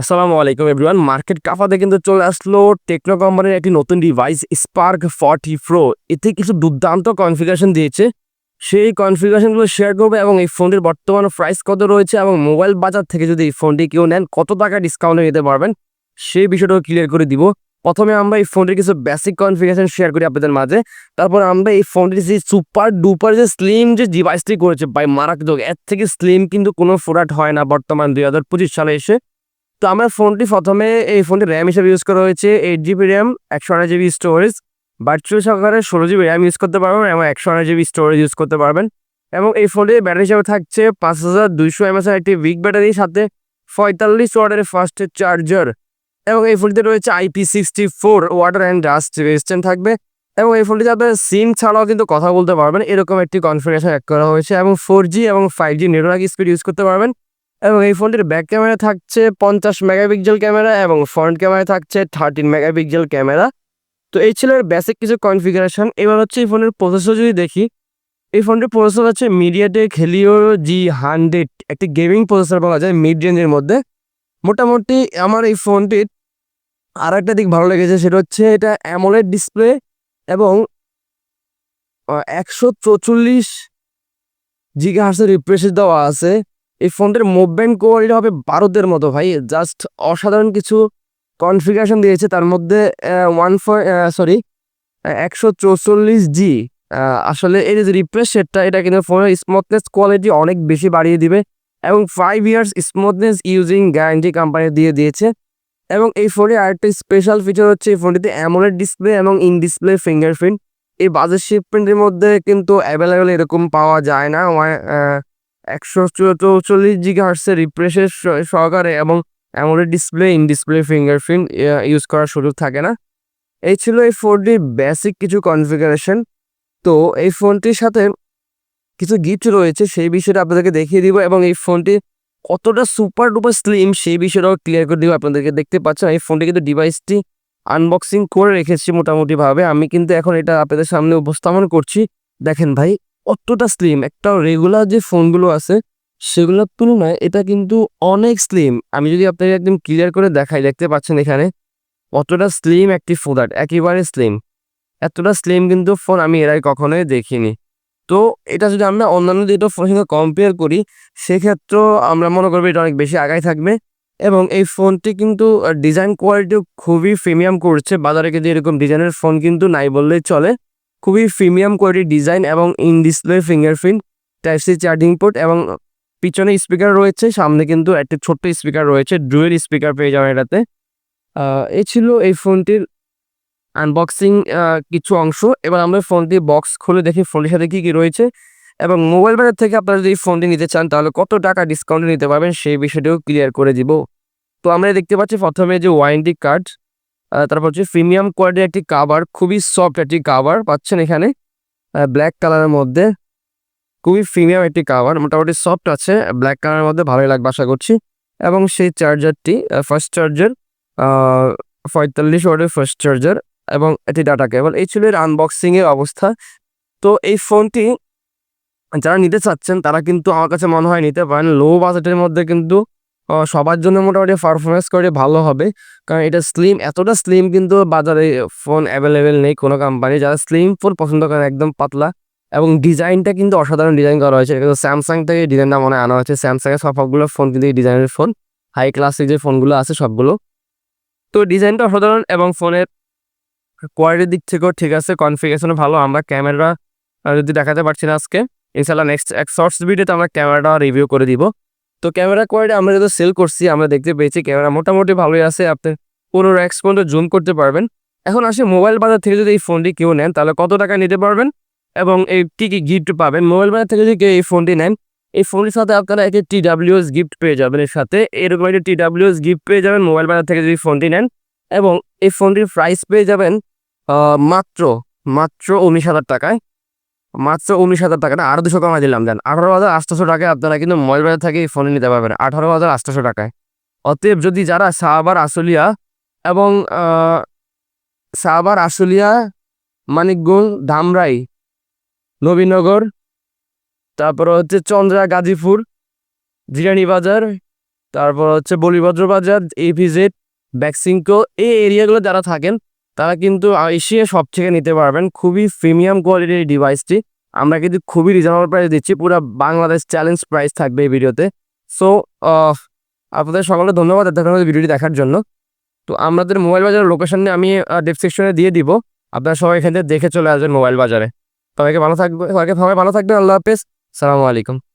আসসালামু আলাইকুম everyone. Market কাফাতে কিন্তু চলে আসলো টেকনো কোম্পানির একটি নতুন ডিভাইস স্পার্ক ফর্টি প্রো এতে কিছু দুর্দান্ত কনফিগারেশন দিয়েছে। সেই কনফিগারেশনগুলো শেয়ার করবে এবং এই ফোনটির বর্তমান প্রাইস কত রয়েছে এবং মোবাইল বাজার থেকে যদি এই ফোনটি কেউ নেন, কত টাকা ডিসকাউন্টে নিতে পারবেন? সেই বিষয়টাও ক্লিয়ার করে দিব। প্রথমে আমরা এই ফোনটির কিছু বেসিক কনফিগারেশন শেয়ার করি আপনাদের মাঝে। তারপর আমরা এই ফোনটির যে সুপার ডুপার যে স্লিম যে ডিভাইসটি করেছে বাই মারাত্মক, এর থেকে স্লিম কিন্তু কোনো প্রোডাক্ট হয় না বর্তমান দুই হাজার পঁচিশ সালে এসে। তো আমার ফোনটি প্রথমে এই ফোনটি র্যাম হিসেবে ইউজ করা হয়েছে এইট জিবি র্যাম একশো আঠাশ জিবি স্টোরেজ ভার্চুয়াল সহকারে ষোলো জিবি র্যাম ইউজ করতে পারবেন এবং একশো আঠাশ জিবি স্টোরেজ ইউজ করতে পারবেন। এবং এই ফোনটির ব্যাটারি হিসাবে থাকছে পাঁচ হাজার দুইশো এমএসের একটি উইক ব্যাটারি সাথে পঁয়তাল্লিশ ওয়াটের ফাস্ট চার্জার এবং এই ফোনটিতে রয়েছে IP sixty four water and dust resistant থাকবে। এবং এই ফোনটিতে আপনার সিম ছাড়াও কিন্তু কথা বলতে পারবেন, এরকম একটি কনফিগারেশন অ্যাড করা হয়েছে। এবং ফোর জি এবং five G network speed use করতে পারবেন। এবং এই ফোনটির ব্যাক ক্যামেরা থাকছে পঞ্চাশ মেগাপিক্সেল ক্যামেরা এবং ফ্রন্ট ক্যামেরা থাকছে থার্টিন মেগাপিক্সেল ক্যামেরা তো এই ছিল বেসিক কিছু কনফিগারেশন এবার হচ্ছে এই ফোনের প্রসেসর যদি দেখি, এই ফোনটির প্রসেসর হচ্ছে মিডিয়াটেক হেলিও জি হান্ড্রেড একটি গেমিং প্রসেসর বলা যায় মিড রেঞ্জের মধ্যে। মোটামুটি আমার এই ফোনটির আর একটা দিক ভালো লেগেছে, সেটা হচ্ছে এটা অ্যামোলেড ডিসপ্লে এবং একশো চৌচল্লিশ জিগা হার্সের রিফ্রেশের দেওয়া আছে। এই ফোনটির মুভমেন্ট কোয়ালিটি হবে ভারতের মতো ভাই। জাস্ট অসাধারণ কিছু কনফিগারেশন দিয়েছে। তার মধ্যে ওয়ান সরি একশো চৌচল্লিশ জি আসলে এর যে রিফ্রেশ সেটটা এটা কিন্তু ফোনের স্মুথনেস কোয়ালিটি অনেক বেশি বাড়িয়ে দিবে এবং five years smoothness using guarantee company দিয়ে দিয়েছে। এবং এই ফোনে আরেকটা স্পেশাল ফিচার হচ্ছে, এই ফোনটিতে অ্যামোলেড ডিসপ্লে এবং ইন ডিসপ্লে ফিঙ্গারপ্রিন্ট এই বাজেট শিপমেন্টের মধ্যে কিন্তু অ্যাভেলেবেল এরকম পাওয়া যায় না। একশো চৌচল্লিশ জিগা হার্সের রিফ্রেশের সহকারে এবং AMOLED display in display fingerprint use করার সুযোগ থাকে না। এই ছিল এই ফোনটির বেসিক কিছু কনফিগারেশন তো এই ফোনটির সাথে কিছু গিফট রয়েছে, সেই বিষয়টা আপনাদেরকে দেখিয়ে দিব এবং এই ফোনটি কতটা সুপার ডুপার স্লিম সেই বিষয়টাও ক্লিয়ার করে দিব আপনাদেরকে। দেখতে পাচ্ছেন, এই ফোনটি কিন্তু ডিভাইসটি আনবক্সিং করে রেখেছি মোটামুটিভাবে। আমি কিন্তু এখন এটা আপনাদের সামনে উপস্থাপন করছি। দেখেন ভাই কতটা স্লিম একটা রেগুলার যে ফোনগুলো আছে, সেগুলোর তুলনায় এটা কিন্তু অনেক স্লিম আমি যদি আপনাকে একদম ক্লিয়ার করে দেখাই, দেখতে পাচ্ছেন এখানে, অতটা স্লিম একটি প্রোডাক্ট একেবারে স্লিম এতটা স্লিম কিন্তু ফোন আমি এর আগে কখনোই দেখিনি। তো এটা যদি আমরা অন্যান্য দুটো ফোনের সঙ্গে কম্পেয়ার করি, সেক্ষেত্রেও আমরা মনে করব এটা অনেক বেশি আগায় থাকবে। এবং এই ফোনটি কিন্তু ডিজাইন কোয়ালিটিও খুবই প্রিমিয়াম করছে। বাজারে কিন্তু এরকম ডিজাইনের ফোন কিন্তু নাই বললেই চলে। খুবই প্রিমিয়াম কোয়ালিটির ডিজাইন এবং in display fingerprint, type C charging port এবং পিছনে স্পিকার রয়েছে, সামনে কিন্তু একটা ছোট্ট স্পিকার রয়েছে, ডুয়েল স্পিকার পেয়ে যাবেন এটাতে। এ ছিল এই ফোনটির আনবক্সিং কিছু অংশ। এবার আমরা ফোনটি বক্স খুলে দেখি ফোনটির সাথে কী কী রয়েছে। এবং মোবাইল বাজার থেকে আপনারা যদি ফোনটি নিতে চান, তাহলে কত টাকা ডিসকাউন্টে নিতে পারবেন, সেই বিষয়টিও ক্লিয়ার করে দিব। তো আমরা দেখতে পাচ্ছি প্রথমে যে ওয়ারেন্টি কার্ড তারপর হচ্ছে প্রিমিয়াম কোয়ালিটির একটি কাভার খুবই সফট একটি কাভার পাচ্ছেন এখানে। ব্ল্যাক কালারের মধ্যে। খুবই প্রিমিয়াম একটি কাভার মোটামুটি সফট আছে ব্ল্যাক কালারের মধ্যে ভালোই লাগবে আশা করছি। এবং সেই চার্জারটি ফার্স্ট চার্জার পঁয়তাল্লিশ ওয়ার্ডের ফার্স্ট চার্জার এবং এটি ডাটা কেবল এই ছিল এর আনবক্সিংয়ের অবস্থা। তো এই ফোনটি যারা নিতে চাচ্ছেন, তারা কিন্তু আমার কাছে মনে হয় নিতে পারেন। লো বাজেটের মধ্যে কিন্তু সবার জন্য মোটামুটি পারফরমেন্স করে ভালো হবে। কারণ এটা স্লিম এতটা স্লিম কিন্তু বাজারে ফোন অ্যাভেলেবেল নেই কোনো কোম্পানি যারা স্লিম ফোন পছন্দ করেন একদম পাতলা। এবং ডিজাইনটা কিন্তু অসাধারণ ডিজাইন করা হয়েছে। কিন্তু স্যামসাং থেকে ডিজাইনটা মনে আনা হয়েছে। স্যামসাংয়ের সবগুলো ফোন কিন্তু এই ডিজাইনের ফোন হাই ক্লাসিক যে ফোনগুলো আছে সবগুলো। তো ডিজাইনটা অসাধারণ এবং ফোনের কোয়ালিটির দিক থেকেও ঠিক আছে কনফিগারেশনও ভালো। আমরা ক্যামেরা যদি দেখাতে পারছি না আজকে ইনশাল্লাহ নেক্সট এক শর্টস ভিডিওতে আমরা ক্যামেরাটা রিভিউ করে দিব। তো ক্যামেরা কোয়ালিটি আমরা যেহেতু সেল করছি, আমরা দেখতে পেয়েছি ক্যামেরা মোটামুটি ভালোই আছে। আপনি পনেরো এক্স পর্যন্ত জুম করতে পারবেন। এখন আসে মোবাইল বাজার থেকে যদি এই ফোনটি কেউ নেন, তাহলে কত টাকা নিতে পারবেন? এবং এই কী কী গিফট পাবেন? মোবাইল বাজার থেকে যদি কেউ এই ফোনটি নেন, এই ফোনটির সাথে আপনারা একটি টি ডাব্লিউএস গিফট পেয়ে যাবেন। এর সাথে এরকম একটি টি ডাব্লিউএস গিফট পেয়ে যাবেন মোবাইল বাজার থেকে যদি ফোনটি নেন। এবং এই ফোনটির প্রাইস পেয়ে যাবেন মাত্র মাত্র উনিশ হাজার টাকায়। মাত্র উনিশ হাজার টাকা না আরও দুশো কমা দিলাম দেন আঠারো হাজার আটশোশো টাকায় আপনারা কিন্তু মোবাইল বাজার থেকে ফোনে নিতে পারবেন। আঠারো হাজার আটশোশো টাকায়। অতএব যদি যারা সাহাবার আশুলিয়া এবং সাহাবার আশুলিয়া, মানিকগঞ্জ, ধামরাই, নবীনগর, তারপর হচ্ছে চন্দ্রা, গাজীপুর, জিরানি বাজার, তারপর হচ্ছে বলিভদ্র বাজার এভিজেড ব্যাক্সিংকো, এই এরিয়াগুলো যারা থাকেন তারা কিন্তু এসিয়ে সব থেকে নিতে পারবেন খুবই প্রিমিয়াম কোয়ালিটির ডিভাইসটি আমরা কিন্তু খুবই রিজনেবল প্রাইস দিচ্ছি, পুরো বাংলাদেশ চ্যালেঞ্জ প্রাইস থাকবে এই ভিডিওতে সো আপনাদের সকলে ধন্যবাদ এতক্ষণ ভিডিওটি দেখার জন্য। তো আমাদের মোবাইল বাজারের লোকেশন আমি ডিসক্রিপশনে দিয়ে দিব। আপনারা সবাই এখান থেকে দেখে চলে আসবেন মোবাইল বাজারে। সবাইকে ভালো থাকবে, সবাইকে সবাই ভালো থাকবেন, আল্লাহ হাফেজ। সালামু আলাইকুম।